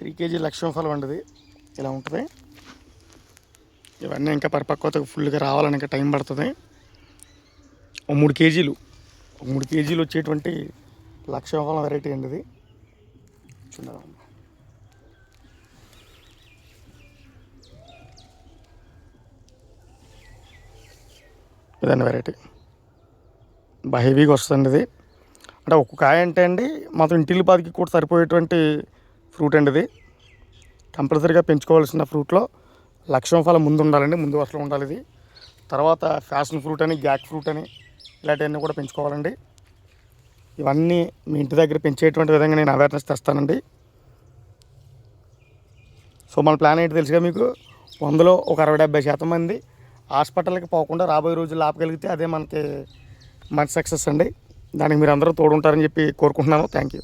Three KG Lakshmi ఫలం అండి ఇలా ఉంటుంది. ఇవన్నీ ఇంకా పరిపక్వత ఫుల్గా రావాలని ఇంకా టైం పడుతుంది. ఒక మూడు కేజీలు. ఒక మూడు కేజీలు వచ్చేటువంటి లక్ష్మీ ఫలం వెరైటీ అండి ఇది. చూడండి ఇదండి వెరైటీ బాగా హెవీగా వస్తుంది ఇది. అంటే ఒక్క కాయ అంటే అండి మాత్రం ఇంటిల్లి పాదికి కూడా సరిపోయేటువంటి ఫ్రూట్ అండి ఇది. కంపల్సరీగా పెంచుకోవాల్సిన ఫ్రూట్లో లక్ష్యం ఫలం ముందు ఉండాలండి ముందు వరుసలో ఉండాలి ఇది. తర్వాత ఫ్యాషన్ ఫ్రూట్ అని గ్యాక్ ఫ్రూట్ అని ఇలాంటివన్నీ కూడా పెంచుకోవాలండి. ఇవన్నీ మీ ఇంటి దగ్గర పెంచేటువంటి విధంగా నేను అవేర్నెస్ తెస్తానండి. సో మన ప్లాన్ ఏంటి తెలుసుగా మీకు? వందలో ఒక అరవై డెబ్బై శాతం మంది హాస్పిటల్కి పోకుండా రాబోయే రోజులు ఆపగలిగితే అదే మనకి మంచి సక్సెస్ అండి. దానికి మీరు అందరూ తోడుంటారని చెప్పి కోరుకుంటున్నాను. Thank you